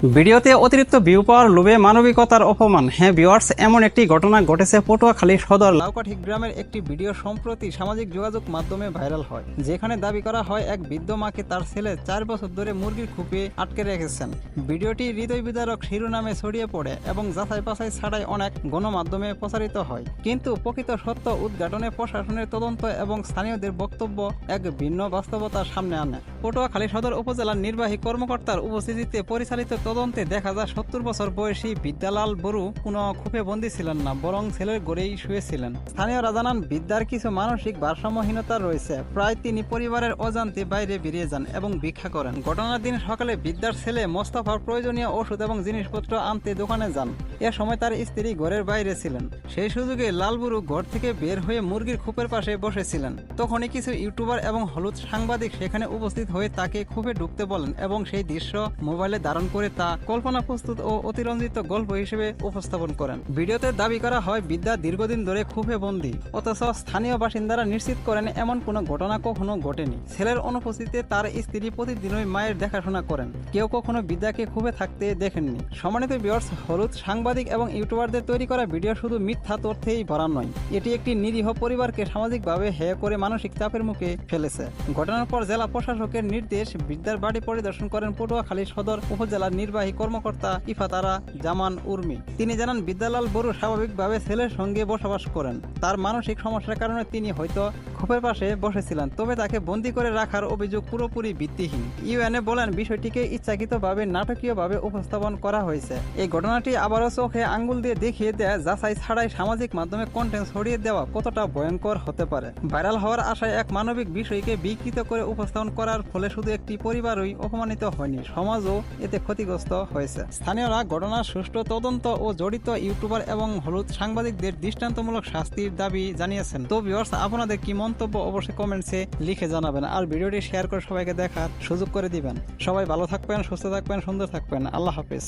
ভিডিওতে অতিরিক্ত ভিউ পাওয়ার লোভে মানবিকতার অপমান। হ্যাঁ ভিউয়ার্স এমন একটি ঘটনা ঘটেছে পটুয়াখালী সদর। লাউকাঠি গ্রামের একটি ভিডিও সম্প্রতি সামাজিক যোগাযোগ মাধ্যমে ভাইরাল হয়, যেখানে দাবি করা হয় এক বৃদ্ধ মাকে তার ছেলে চার বছর ধরে মুরগির খুপে আটকে রেখেছেন। ভিডিওটি হৃদয় বিদারক শিরোনামে ছড়িয়ে পড়ে এবং যাচাই বাছাই ছাড়াই অনেক গণমাধ্যমে প্রচারিত হয়। কিন্তু প্রকৃত সত্য উদ্ঘাটনে প্রশাসনের তদন্ত এবং স্থানীয়দের বক্তব্য এক ভিন্ন বাস্তবতার সামনে আনে। পটুয়াখালী সদর উপজেলার নির্বাহী কর্মকর্তার উপস্থিতিতে পরিচালিত তদন্তে দেখা যায় সত্তর বছর বয়সী বিদ্যালাল বরু কোনো খুপে বন্দী ছিলেন না, বরং ছেলের গড়েই শুয়েছিলেন। স্থানীয়রা জানান, বিদ্যার কিছু মানসিক ভারসাম্যহীনতা রয়েছে। প্রায় তিনি পরিবারের অজান্তে বাইরে বেরিয়ে যান এবং ভিক্ষা করেন। ঘটনার দিন সকালে বিদ্যার ছেলে মোস্তফার প্রয়োজনীয় ওষুধ এবং জিনিসপত্র আনতে দোকানে যান। এ সময় তার স্ত্রী ঘরের বাইরে ছিলেন। সেই সুযোগে লালবুরু ঘর থেকে বের হয়ে মুরগির খুপের পাশে বসেছিলেন। তখনই কিছু ইউটিউবার এবং হলুদ সাংবাদিক সেখানে উপস্থিত হয়ে তাকে খুপে ঢুকতে বলেন এবং সেই দৃশ্য মোবাইলে ধারণ করে তা কল্পনা প্রস্তুত ও অতিরঞ্জিত গল্প হিসেবে উপস্থাপন করেন। ভিডিওতে দাবি করা হয়, বিদ্যা দীর্ঘদিন ধরে খুপে বন্দী, অথচ স্থানীয় বাসিন্দারা নিশ্চিত করেন এমন কোনো ঘটনা কখনো ঘটেনি। ছেলের অনুপস্থিতিতে তার স্ত্রী প্রতিদিনই মায়ের দেখাশোনা করেন। কেউ কখনো বিদ্যাকে খুবই থাকতে দেখেননি। সম্মানিত বিয়ার্স হলুদ সাংবাদিক এবং ইউটিউবারদের তৈরি করা ভিডিও শুধু মিথ্যা তথ্যেই ভরা নয়, এটি একটি নিরীহ পরিবারকে সামাজিকভাবে হেয় করে মানসিক চাপের মুখে ফেলেছে। ঘটনার পর জেলা প্রশাসকের নির্দেশ, বিদ্যার বাড়ি পরিদর্শন করেন পটুয়াখালী সদর উপজেলার নির্বাহী কর্মকর্তা ইফাতারা জামান উর্মি। তিনি জানান, বিদ্যালাল বড়ু স্বাভাবিকভাবে ছেলের সঙ্গে বসবাস করেন। তার মানসিক সমস্যার কারণে তিনি হয়তো খোপের পাশে বসেছিলেন, তবে তাকে বন্দি করে রাখার অভিযোগ পুরোপুরি ভিত্তিহীন। ইউএনএ বলেন, বিষয়টিকে ইচ্ছাকৃতভাবে নাটকীয়ভাবে উপস্থাপন করা হয়েছে। এই ঘটনাটি আবারও চোখে আঙ্গুল দিয়ে দেখিয়ে দেয়, যাচাই ছাড়াই সামাজিক মাধ্যমে কন্টেন্ট ছড়িয়ে দেওয়া কতটা ভয়ঙ্কর হতে পারে। ভাইরাল হওয়ার আশায় এক মানবিক বিষয়কে বিকৃত করে উপস্থাপন করার ফলে শুধু একটি পরিবারই অপমানিত হয়নি, সমাজও এতে ক্ষতিগ্রস্ত হয়েছে। স্থানীয়রা ঘটনার সুষ্ঠু তদন্ত ও জড়িত ইউটিউবার এবং হলুদ সাংবাদিকদের দৃষ্টান্তমূলক শাস্তির দাবি জানিয়েছেন। তো ভিউয়ার্স আপনাদের কি মন্তব্য অবশ্যই কমেন্টসে লিখে জানাবেন আর ভিডিওটি শেয়ার করে সবাইকে দেখার সুযোগ করে দিবেন। সবাই ভালো থাকবেন, সুস্থ থাকবেন, সুন্দর থাকবেন। আল্লাহ হাফিজ।